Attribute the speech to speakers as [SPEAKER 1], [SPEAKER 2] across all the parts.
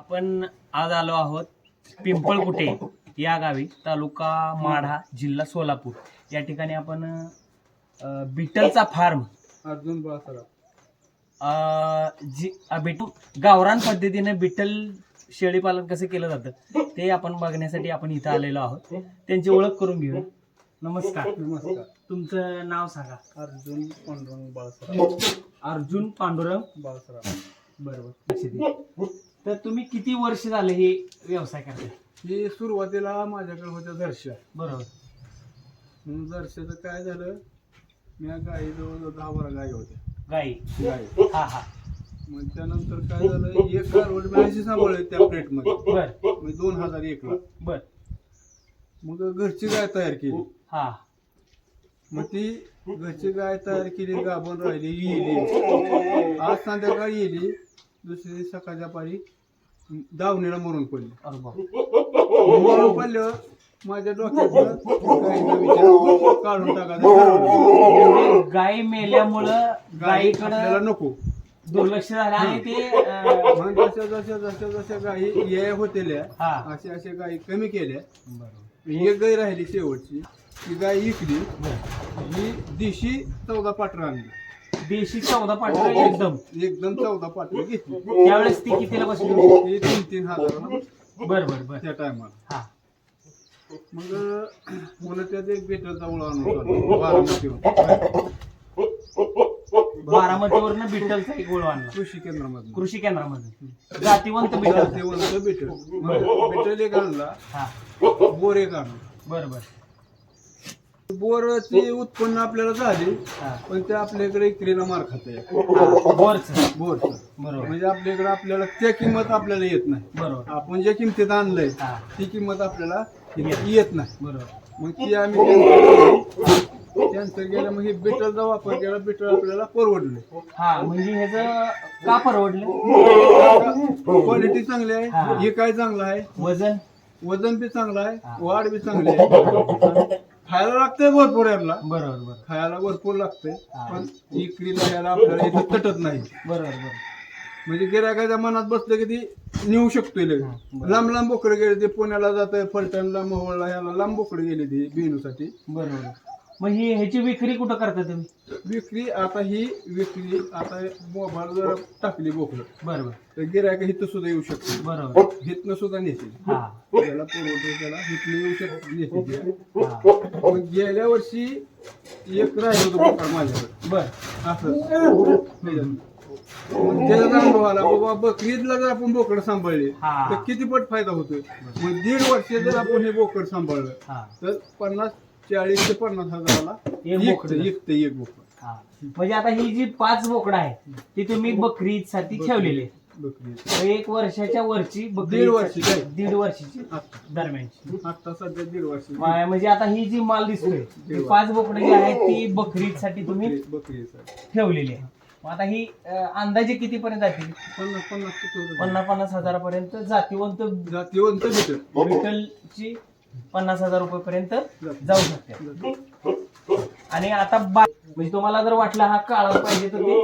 [SPEAKER 1] आपण आज आलो आहोत पिंपळकुटे या गावी तालुका माढा जिल्हा सोलापूर. या ठिकाणी आपण अ, बिटलचा फार्म
[SPEAKER 2] अर्जुन बाळासराव
[SPEAKER 1] अ, जी अ, बिटू गावरान पद्धतीने बिटल शेळी पालन कसं केलं जातं ते आपण बघण्यासाठी आपण इथं आलेलो आहोत. त्यांची ओळख करून घेऊ नमस्कार.
[SPEAKER 2] नमस्कार.
[SPEAKER 1] तुमचं नाव सांगा.
[SPEAKER 2] अर्जुन पांडुरंग बाळासराव
[SPEAKER 1] अर्जुन पांडुरंग.
[SPEAKER 2] बाळासराव
[SPEAKER 1] बरोबर. लक्ष दे. तर तुम्ही किती वर्ष झाले हे व्यवसाय करताय?
[SPEAKER 2] ही सुरुवातीला माझ्याकडे होत्या दर्शा.
[SPEAKER 1] बरोबर.
[SPEAKER 2] मग दर्शाचं काय झालं? मी गाई जवळ दहा बारा गाई होत्या.
[SPEAKER 1] गाई.
[SPEAKER 2] गाई.
[SPEAKER 1] हा हा.
[SPEAKER 2] मग त्यानंतर काय झालं? एक कारवड मी अशी सांभाळली त्या प्लेटमध्ये
[SPEAKER 1] बर.
[SPEAKER 2] मी दोन हजार एकला
[SPEAKER 1] बर.
[SPEAKER 2] मग घरची गाय तयार केली.
[SPEAKER 1] हा.
[SPEAKER 2] मग ती घरची गाय तयार केली गाभण राहिली येली. आज संध्याकाळी येली. दुसऱ्या दिवशी सकाळच्या पारी दावणीला मरून पडली.
[SPEAKER 1] अरे बाप.
[SPEAKER 2] मरून पडल्यावर माझ्या डोक्यात काढून.
[SPEAKER 1] म्हणजे गाय मेल्यामुळं
[SPEAKER 2] गाई आपल्याला
[SPEAKER 1] गायीकडं
[SPEAKER 2] नको.
[SPEAKER 1] दुर्लक्ष झालं आणि ते अं,
[SPEAKER 2] मग जशा जशा जशा जशा गायी ये होतेल्या
[SPEAKER 1] हा.
[SPEAKER 2] अशा अशा गायी कमी केल्या. एक गाय राहिली शेवटची. ती गाय इकली. ही दिशी चौदा पाटर आणली.
[SPEAKER 1] देशी चौदा पाठवलं एकदम.
[SPEAKER 2] एकदम चौदा पाटर घेतली.
[SPEAKER 1] त्यावेळेस ती कितीला बसली होती?
[SPEAKER 2] तीन तीन हजाराला.
[SPEAKER 1] बर बर बर.
[SPEAKER 2] त्या टायमाला.
[SPEAKER 1] हा.
[SPEAKER 2] मग मला त्यात एक बेटरचा उळा आणून बारामतीवर
[SPEAKER 1] बारामतीवरनं बिटलचा एक गोळ आणला.
[SPEAKER 2] कृषी केंद्रामधून.
[SPEAKER 1] कृषी केंद्रामध्ये जातीवंत बिटल
[SPEAKER 2] बेटर बेटर एक आणला.
[SPEAKER 1] हा.
[SPEAKER 2] बोर एक आणला.
[SPEAKER 1] बर बर.
[SPEAKER 2] बोरची उत्पन्न आपल्याला झाली पण ते आपल्याकडे इकरीला मार खाते.
[SPEAKER 1] बोरचं.
[SPEAKER 2] बोरचं
[SPEAKER 1] बरोबर.
[SPEAKER 2] म्हणजे आपल्याकडे आपल्याला त्या किंमत आपल्याला येत नाही.
[SPEAKER 1] बरोबर.
[SPEAKER 2] आपण ज्या किमतीत आणलंय ती किंमत आपल्याला येत नाही.
[SPEAKER 1] बरोबर.
[SPEAKER 2] मग ती आम्ही cancel केलं मग हे बेटरचा वापर केला बेटर आपल्याला परवडले.
[SPEAKER 1] हा म्हणजे ह्याच का परवडलं?
[SPEAKER 2] क्वालिटी चांगली. आहे हे. काय चांगलं आहे?
[SPEAKER 1] वजन?
[SPEAKER 2] वजन बी चांगलं आहे. वाढ बी चांगली आहे. खायला लागतंय भरपूर याला
[SPEAKER 1] बरोबर बरोबर.
[SPEAKER 2] खायला भरपूर लागतंय
[SPEAKER 1] हा.
[SPEAKER 2] पण इकरीला याला आपल्याला इथं तटत नाही.
[SPEAKER 1] बरोबर बरोबर.
[SPEAKER 2] म्हणजे गिरायकाच्या मनात बसलं की ती नेऊ शकतोय लगेच. लांब लांब बोकडे गेले ते पुण्याला जात फलटणला मोहोळला ह्याला लांब बोकडे गेले ते बेनूसाठी.
[SPEAKER 1] बरोबर. मग ही ह्याची विक्री कुठं करता तुम्ही?
[SPEAKER 2] विक्री आता ही विक्री आता मोबाईल जर टाकली बोकडं.
[SPEAKER 1] बरोबर.
[SPEAKER 2] तर गिरायक हिथं सुद्धा येऊ शकते
[SPEAKER 1] बरोबर.
[SPEAKER 2] हिथनं सुद्धा नेते
[SPEAKER 1] हा.
[SPEAKER 2] त्याला पुरवठे त्याला येऊ शकते मग गेल्या वर्षी एक राहिलं होतं माझ्याकडे.
[SPEAKER 1] बर
[SPEAKER 2] असं. मग त्याचा अनुभव आला. बाबा बकरीदला जर आपण बोकड सांभाळले
[SPEAKER 1] हा.
[SPEAKER 2] तर किती पट फायदा होतोय? मग दीड वर्ष जर आपण हे बोकड सांभाळलं तर पन्नास चाळीस ते पन्नास हजाराला
[SPEAKER 1] एक
[SPEAKER 2] एक
[SPEAKER 1] बोकड.
[SPEAKER 2] एक ते एक बोकड.
[SPEAKER 1] हा. म्हणजे आता ही जी पाच बोकडं आहे ती तुम्ही बकरी साठी ठेवलेली.
[SPEAKER 2] बकरी
[SPEAKER 1] एक वर्षाच्या वरची बकरी
[SPEAKER 2] दीड वर्षाची आहे.
[SPEAKER 1] दीड वर्षाची. दरम्यानची.
[SPEAKER 2] आता सध्या दीड वर्ष
[SPEAKER 1] मा- म्हणजे आता ही जी माल दिसतोय ती पाच बोकडं जी आहेत ती बकरीसाठी तुम्ही
[SPEAKER 2] बकरी आहे सर
[SPEAKER 1] ठेवलेली आहे. मग आता ही अं, अंदाजे किती पर्यंत जातील?
[SPEAKER 2] पन्नास पन्नास?
[SPEAKER 1] पन्नास पन्नास हजारापर्यंत जातीवंत
[SPEAKER 2] जातीवंत भेटत
[SPEAKER 1] बिटलची पन्नास हजार रुपये पर्यंत जाऊ शकते. आणि आता बा म्हणजे तुम्हाला जर वाटलं हा काळा पाहिजे तर ते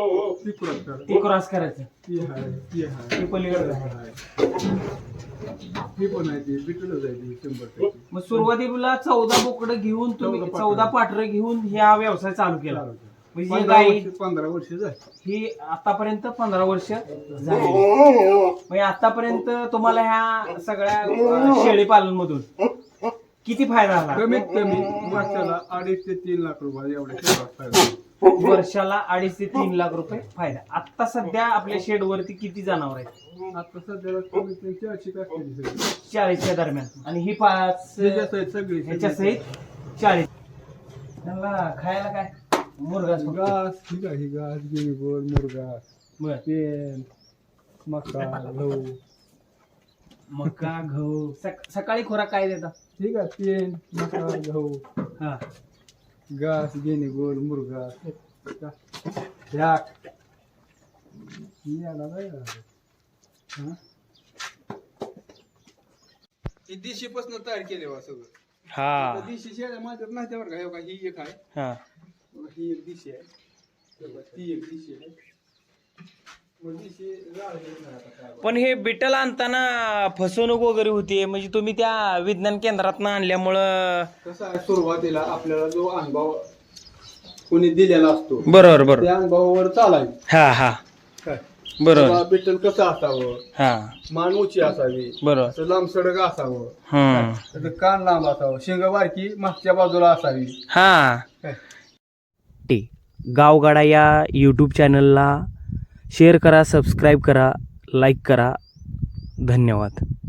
[SPEAKER 2] ती क्रॉस करा.
[SPEAKER 1] ती क्रॉस करायचं.
[SPEAKER 2] ती
[SPEAKER 1] पलीकडे आहे.
[SPEAKER 2] ही पण आहे ती बिटलच आहे ती शंभर टक्के.
[SPEAKER 1] मग सुरुवातीला चौदा बोकडं घेऊन तुम्ही
[SPEAKER 2] चौदा पाठरं.
[SPEAKER 1] घेऊन हा व्यवसाय चालू केला. म्हणजे
[SPEAKER 2] पंधरा
[SPEAKER 1] गाई
[SPEAKER 2] वर्ष पंधरा वर्ष झाली.
[SPEAKER 1] ही आतापर्यंत पंधरा वर्ष झाली. म्हणजे आतापर्यंत तुम्हाला ह्या सगळ्या शेळी पालन मधून किती फायदा झाला
[SPEAKER 2] कमीत कमी वर्षाला अडीच ते तीन लाख रुपये एवढ्या शेतात फायदा होतो.
[SPEAKER 1] वर्षाला अडीच ते तीन लाख रुपये फायदा. आता सध्या आपल्या शेड वरती किती जनावर आहेत?
[SPEAKER 2] आता सध्याला कमीत कमी चारशे सगळी.
[SPEAKER 1] चाळीसच्या दरम्यान. आणि ही पाच
[SPEAKER 2] सगळी
[SPEAKER 1] ह्याच्या सहित चाळीस. त्यांना खायला काय? मुरगाच फक्त.
[SPEAKER 2] घास घास मुरगा पेन मका गहू.
[SPEAKER 1] मका गहू. सक- सकाळी खोराक काय देतात
[SPEAKER 2] ठीक आहे पेन मका गहू.
[SPEAKER 1] हा.
[SPEAKER 2] घास मुरगा. याला काय झालं? हा? ही दिशीपासून तयार केले वा सगळं.
[SPEAKER 1] हा.
[SPEAKER 2] दिशी शेळ्या माझ्यात नाही त्यावर का? हे बघा, ही एक आहे.
[SPEAKER 1] हा.
[SPEAKER 2] बघा, ही एक दिशी आहे. हे बघा, ती एक दिशी आहे.
[SPEAKER 1] पण हे बिटल आणताना फसवणूक वगैरे होती म्हणजे तुम्ही त्या विज्ञान केंद्रात आणल्यामुळं
[SPEAKER 2] कसं आहे सुरुवातीला आपल्याला जो अनुभव कोणी दिलेला असतो
[SPEAKER 1] बरोबर बरोबर.
[SPEAKER 2] त्या अनुभवावर चालायचं.
[SPEAKER 1] हा हा.
[SPEAKER 2] काय?
[SPEAKER 1] बरोबर.
[SPEAKER 2] बाबा बिठ्ठल कसं असावं?
[SPEAKER 1] हा.
[SPEAKER 2] मान उची असावी.
[SPEAKER 1] बरोबर.
[SPEAKER 2] असं लांब सडक असावं
[SPEAKER 1] हम्म
[SPEAKER 2] त्याचं कान लांब असावं. शेंग बारकी मागच्या बाजूला असावी.
[SPEAKER 1] हा.
[SPEAKER 2] काय?
[SPEAKER 1] टे गावगाडा या यूट्यूब चॅनलला शेअर करा सबस्क्राईब करा लाईक करा. धन्यवाद.